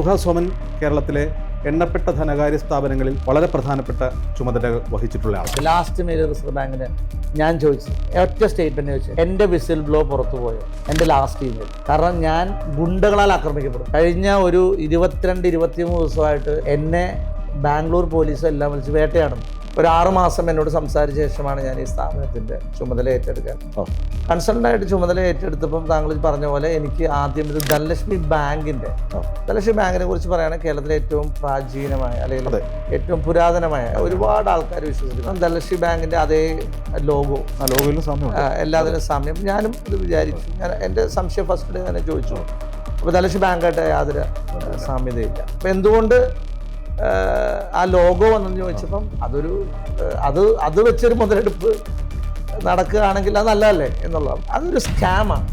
സുഹാസ് സോമൻ കേരളത്തിലെ എണ്ണപ്പെട്ട ധനകാര്യ സ്ഥാപനങ്ങളിൽ വളരെ പ്രധാനപ്പെട്ട ചുമതല വഹിച്ചിട്ടുള്ള ആൾ ലാസ്റ്റ് മെയിൽ റിസർവ് ബാങ്കിന് ഞാൻ ചോദിച്ചു ഒറ്റ സ്റ്റേറ്റ്മെന്റ് ചോദിച്ചു എന്റെ വിസിൽ ബ്ലോ പുറത്തു പോയോ? എന്റെ ലാസ്റ്റ് ഇമെയിൽ കാരണം ഞാൻ ഗുണ്ടകളാൽ ആക്രമിക്കപ്പെടും. കഴിഞ്ഞ ഒരു ഇരുപത്തിരണ്ട് ഇരുപത്തിമൂന്ന് ദിവസമായിട്ട് എന്നെ ബാംഗ്ലൂർ പോലീസ് എല്ലാം വിളിച്ച് വേട്ടയാടുന്നു. ഒരു ആറുമാസം എന്നോട് സംസാരിച്ച ശേഷമാണ് ഞാൻ ഈ സ്ഥാപനത്തിന്റെ ചുമതല ഏറ്റെടുക്കാൻ. ആയിട്ട് ചുമതല ഏറ്റെടുത്തപ്പം താങ്കൾ പറഞ്ഞ പോലെ എനിക്ക് ആദ്യം ഇത് ധനലക്ഷ്മി ബാങ്കിന്റെ ധനലക്ഷ്മി ബാങ്കിനെ കുറിച്ച് പറയുകയാണെങ്കിൽ കേരളത്തിലെ ഏറ്റവും പ്രാചീനമായ അല്ലെങ്കിൽ ഏറ്റവും പുരാതനമായ ഒരുപാട് ആൾക്കാർ വിശ്വസിക്കുന്നു ധനലക്ഷ്മി ബാങ്കിന്റെ അതേ ലോഗോ. എല്ലാത്തിനും സമയം. ഞാനും ഇത് വിചാരിച്ചു. ഞാൻ എന്റെ സംശയം ഫസ്റ്റ് ഡേ തന്നെ ചോദിച്ചു. അപ്പോൾ ധനലക്ഷ്മി ബാങ്കായിട്ട് യാതൊരു സാമ്യതയില്ല. അപ്പം എന്തുകൊണ്ട് ആ, ലോഗോ വന്നെന്ന് ചോദിച്ചപ്പം അതൊരു അത് അത് വെച്ചൊരു മുതലെടുപ്പ് നടക്കുകയാണെങ്കിൽ അത് നല്ലതല്ലേ എന്നുള്ളതാണ്. അതൊരു സ്കാമാണ്